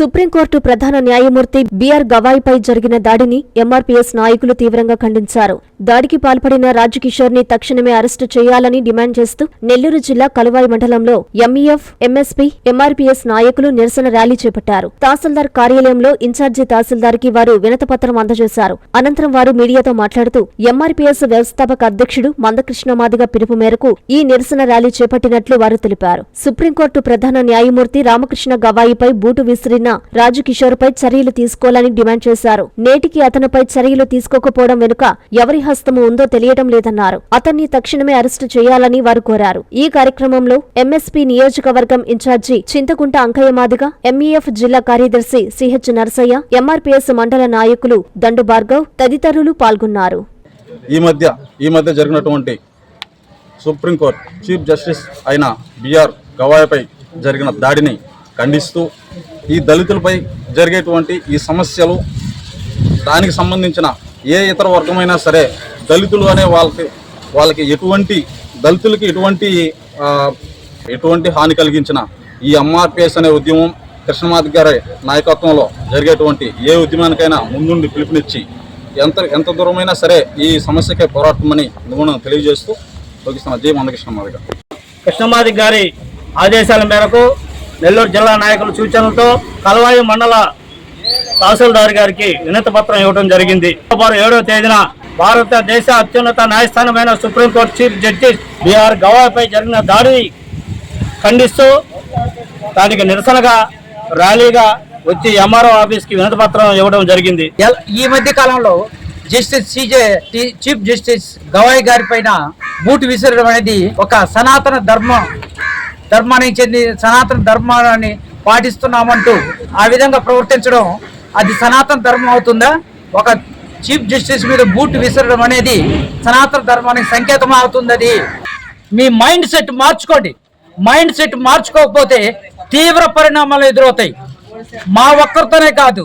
Supreme court ప్రధాన న్యాయమూర్తి BR గవాయిపై జరిగిన దాడిని ఎంఆర్పీఎస్ నాయకులు తీవ్రంగా ఖండించారు. దాడికి పాల్పడిన రాజకిషోర్ని తక్షణమే అరెస్టు చేయాలని డిమాండ్ చేస్తూ నెల్లూరు జిల్లా కలువాయి మండలంలో ఎంఈఎఫ్ ఎంఎస్పీ ఎంఆర్పీఎస్ నాయకులు నిరసన ర్యాలీ చేపట్టారు. తహసీల్దార్ కార్యాలయంలో ఇన్ఛార్జి తహసీల్దార్కి వారు వినతపత్రం అందజేశారు. అనంతరం వారు మీడియాతో మాట్లాడుతూ ఎంఆర్పీఎస్ వ్యవస్థాపక అధ్యక్షుడు మందకృష్ణ మాదిగ పిలుపు మేరకు ఈ నిరసన ర్యాలీ చేపట్టినట్లు వారు తెలిపారు. సుప్రీంకోర్టు ప్రధాన న్యాయమూర్తి రామకృష్ణ గవాయిపై బూటు విసిరిన రాజుకిషోర్ పై చర్యలు తీసుకోవాలని డిమాండ్ చేశారు. నేటికి అతనిపై చర్యలు తీసుకోకపోవడం వెనుక ఎవరి హస్తము ఉందో తెలియటం లేదన్నారు. అతన్ని తక్షణమే అరెస్టు చేయాలని వారు కోరారు. ఈ కార్యక్రమంలో ఎంఎస్పీ నియోజకవర్గం in charge Chinthakunta Ankaiah Madiga MEF జిల్లా కార్యదర్శి సిహెచ్ నరసయ్య ఎంఆర్పీఎస్ మండల నాయకులు దండు భార్గవ్ తదితరులు పాల్గొన్నారు. ఈ మధ్య ఈ మధ్య జరిగినటువంటి సుప్రీంకోర్టు చీఫ్ జస్టిస్ అయిన బిఆర్ గవాయ్పై జరిగిన దాడిని ఖండిస్తూ ఈ దళితులపై జరిగేటువంటి ఈ సమస్యలు దానికి సంబంధించిన ఏ ఇతర వర్గమైనా సరే దళితులు అనే వాళ్ళకి వాళ్ళకి ఎటువంటి దళితులకి ఎటువంటి ఎటువంటి హాని కలిగించిన ఈ ఎంఆర్పిఎస్ అనే ఉద్యమం కృష్ణమాధి గారి నాయకత్వంలో జరిగేటువంటి ఏ ఉద్యమానికైనా ముందుండి పిలుపునిచ్చి ఎంత ఎంత దూరమైనా సరే ఈ సమస్యకే పోరాటమని నిగుణం తెలియజేస్తూ ముగిస్తున్న జై మందకృష్ణమాధి గారు కృష్ణమాది గారి ఆదేశాల మేరకు నెల్లూరు జిల్లా నాయకుల సూచనలతో కలవాయి మండల తహసీల్దార్ గారికి వినతి పత్రం ఇవ్వడం జరిగింది. అక్టోబర్ ఏడవ తేదీన భారతదేశ అత్యున్నత న్యాయస్థానమైన supreme court chief justice BR గవాయ్పై జరిగిన దాడిని ఖండిస్తూ దానికి నిరసనగా ర్యాలీగా వచ్చి ఎంఆర్ఓ ఆఫీస్కి వినతి పత్రం ఇవ్వడం జరిగింది. ఎల్- ఈ మధ్య కాలంలో justice CJ chief justice Gavai గారి పైన బూటు విసరడం అనేది ఒక సనాతన ధర్మం ధర్మానికి చెంది సనాతన ధర్మాన్ని పాటిస్తున్నామంటూ ఆ విధంగా ప్రవర్తించడం అది సనాతన ధర్మం అవుతుందా? ఒక చీఫ్ జస్టిస్ మీద బూట్ విసరడం అనేది సనాతన ధర్మానికి సంకేతం అవుతుంది అది మీ మైండ్ సెట్ మార్చుకోండి. మైండ్ సెట్ మార్చుకోకపోతే తీవ్ర పరిణామాలు ఎదురవుతాయి. మా ఒక్కరితోనే కాదు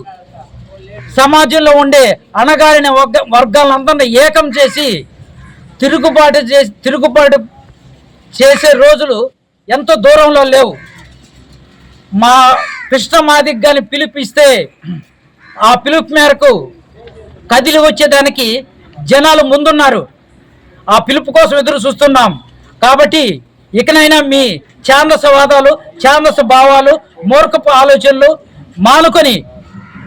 సమాజంలో ఉండే అణగారిన వర్గ వర్గాలందరినీ ఏకం చేసి తిరుగుబాటు చేసి తిరుగుబాటు చేసే రోజులు ఎంతో దూరంలో లేవు. మా కృష్ణమాదిక్ కానీ పిలిపిస్తే ఆ పిలుపు మేరకు కదిలి వచ్చేదానికి జనాలు ముందున్నారు. ఆ పిలుపు కోసం ఎదురు చూస్తున్నాం. కాబట్టి ఇకనైనా మీ ఛాందసవాదాలు ఛాందస భావాలు మూర్ఖపు ఆలోచనలు మానుకొని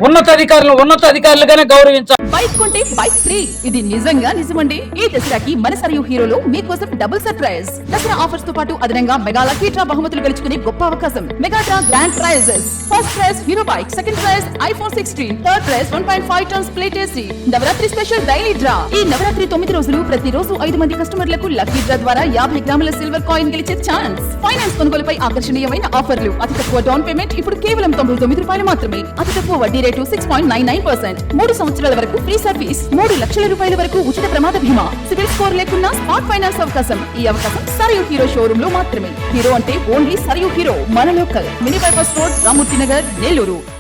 ఉన్నతాధికారులు ఉన్నతాధికారులుగానే గౌరవించాలి. బైక్ కొంటే బైక్ ఫ్రీ. ఇది నిజంగా నిజమండి. ఈ దసరాకి మన సరియు హీరోలు మీకోసం డబుల్ సర్ప్రైజ్. దసరా ఆఫర్స్తో పాటు అదనంగా మెగా లక్కీ బహుమతులు గెలుచుకునే గొప్ప అవకాశం. మెగాట్రా grand prizes. First prize Hero bike second prize iPhone sixteen third prize one point five tons plate AC Navratri special daily draw ఈ నవరాత్రి తొమ్మిది రోజులు ప్రతిరోజు ఐదు మంది కస్టమర్లకు లక్కీ డ్రా ద్వారా యాభై గ్రాముల సిల్వర్ కాయిన్ గెలిచే ఛాన్స్ ఫైనాన్స్ కొనుగోలుపై ఆకర్షణీయమైన ఆఫర్లు. అతి తక్కువ డౌన్ పేమెంట్ ఇప్పుడు కేవలం తొంభై తొమ్మిది రూపాయలు మాత్రమే. అతి తక్కువ వడ్డీ rate six point nine nine percent. మూడు సంవత్సరాల వరకు ఫ్రీ సర్వీస్ మూడు లక్షల రూపాయల వరకు ఉచిత ప్రమాద బీమా. సివిల్ స్కోర్ లేకున్నా స్మార్ట్ ఫైనాన్స్ అవకాశం. ఈ అవకాశం సరియు హీరో షోరూమ్లో మాత్రమే. హీరో అంటే ఓన్లీ సరియు హీరో. మన local mini bypass road Ramurthy Nagar Nellore.